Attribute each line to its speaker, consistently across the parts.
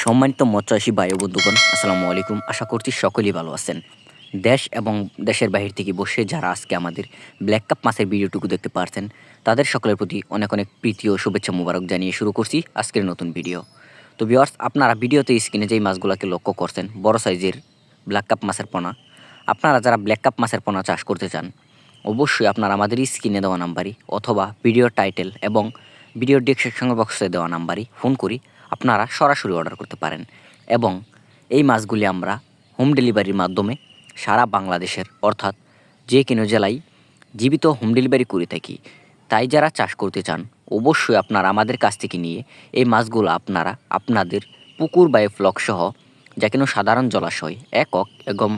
Speaker 1: সম্মানিত মৎস্যচাষী বায়ু বন্ধুগণ, আসসালামু আলাইকুম। আশা করছি সকলেই ভালো আছেন। দেশ এবং দেশের বাহির থেকে বসে যারা আজকে আমাদের ব্ল্যাক কাপ মাছের ভিডিওটুকু দেখতে পারছেন, তাদের সকলের প্রতি অনেক অনেক প্রীতি ও শুভেচ্ছা মুবারক জানিয়ে শুরু করছি আজকের নতুন ভিডিও। তো ভিওয়ার্স আপনারা ভিডিওতে স্ক্রিনে যেই মাছগুলোকে লক্ষ্য করছেন, বড় সাইজের ব্ল্যাক কাপ মাছের পোনা, আপনারা যারা ব্ল্যাক কাপ মাছের পোনা চাষ করতে চান, অবশ্যই আপনারা আমাদের স্ক্রিনে দেওয়া নাম্বারই অথবা ভিডিও টাইটেল এবং ভিডিও ডিসক্রিপশন বক্সে দেওয়া নাম্বারই ফোন করি আপনারা সরাসরি অর্ডার করতে পারেন। এবং এই মাছগুলি আমরা হোম ডেলিভারির মাধ্যমে সারা বাংলাদেশের, অর্থাৎ যে কোনো জেলায় জীবিত হোম ডেলিভারি করে থাকি। তাই যারা চাষ করতে চান, অবশ্যই আপনারা আমাদের কাছ থেকে নিয়ে এই মাছগুলো আপনারা আপনাদের পুকুর বা ফ্লক সহ যা কোনো সাধারণ জলাশয়, একক এবং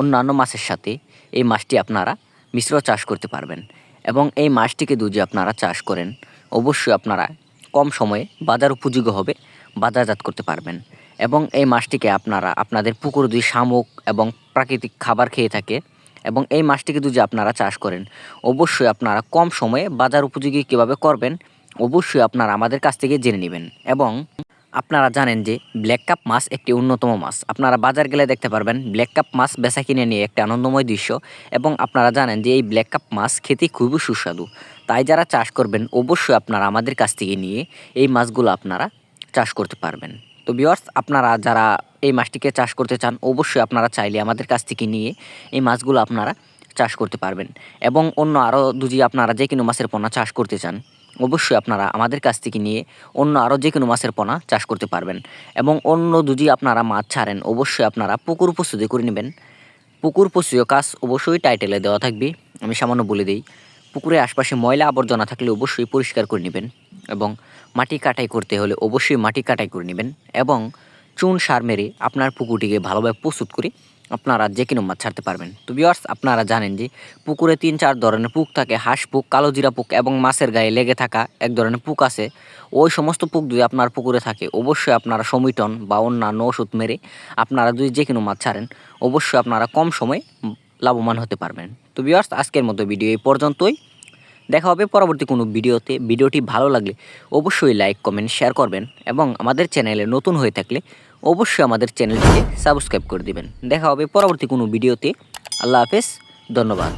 Speaker 1: অন্যান্য মাছের সাথে এই মাছটি আপনারা মিশ্র চাষ করতে পারবেন। এবং এই মাছটিকে যদি আপনারা চাষ করেন, অবশ্যই আপনারা কম সময়ে বাজার উপযোগী হবে, বাজারজাত করতে পারবেন। এবং এই মাছটিকে আপনারা, আপনাদের পুকুর যদি শামুক এবং প্রাকৃতিক খাবার খেয়ে থাকে এবং এই মাছটিকে যদি আপনারা চাষ করেন, অবশ্যই আপনারা কম সময়ে বাজার উপযোগী কীভাবে করবেন, অবশ্যই আপনারা আমাদের কাছ থেকে জেনে নেবেন। এবং আপনারা জানেন যে ব্ল্যাক কাপ মাছ একটি অন্যতম মাছ। আপনারা বাজার গেলে দেখতে পারবেন, ব্ল্যাক কাপ মাছ বেচা কিনে নিয়ে একটি আনন্দময় দৃশ্য এবং আপনারা জানেন যে এই ব্ল্যাক কাপ মাছ খেতে খুবই সুস্বাদু। তাই যারা চাষ করবেন, অবশ্যই আপনারা আমাদের কাছ থেকে নিয়ে এই মাছগুলো আপনারা চাষ করতে পারবেন। তো বিয়ার্স আপনারা যারা এই মাছটিকে চাষ করতে চান, অবশ্যই আপনারা চাইলে আমাদের কাছ থেকে নিয়ে এই মাছগুলো আপনারা চাষ করতে পারবেন। এবং অন্য আরও দুজি আপনারা যে কোনো মাছের পোনা চাষ করতে চান অবশ্যই আপনারা আমাদের কাছ থেকে নিয়ে অন্য আরও যে কোনো মাছের পোনা চাষ করতে পারবেন এবং অন্য দুজি আপনারা মাছ ছাড়েন, অবশ্যই আপনারা পুকুর প্রস্তুতি করে নেবেন। পুকুর প্রস্তুতীয় কাজ অবশ্যই টাইটেলে দেওয়া থাকবে। আমি সামান্য বলে দিই, পুকুরের আশপাশে ময়লা আবর্জনা থাকলে অবশ্যই পরিষ্কার করে নেবেন এবং মাটি কাটাই করতে হলে অবশ্যই মাটি কাটাই করে নেবেন এবং চুন সার মেরে আপনার পুকুরটিকে ভালোভাবে প্রস্তুত করে আপনারা যে কোনো মাছ ছাড়তে পারবেন। তো বিয়ার্স আপনারা জানেন যে পুকুরে তিন চার ধরনের পুক থাকে। হাঁস পুক, কালো জিরা পুক এবং মাছের গায়ে লেগে থাকা এক ধরনের পুক আছে। ওই সমস্ত পুক যদি আপনার পুকুরে থাকে, অবশ্যই আপনারা সমিটন বা অন্যান্য ওষুধ মেরে আপনারা যদি যে কোনো মাছ ছাড়েন, অবশ্যই আপনারা কম সময়ে লাভবান হতে পারবেন। তো বিয়ার্স আজকের মতো ভিডিও এই পর্যন্তই। দেখা হবে পরবর্তী কোনো ভিডিওতে। ভিডিওটি ভালো লাগলে অবশ্যই লাইক কমেন্ট শেয়ার করবেন এবং আমাদের চ্যানেলে নতুন হয়ে থাকলে অবশ্যই আমাদের চ্যানেলটিকে সাবস্ক্রাইব করে দিবেন। দেখা হবে পরবর্তী কোনো ভিডিওতে। আল্লাহ হাফেজ ধন্যবাদ।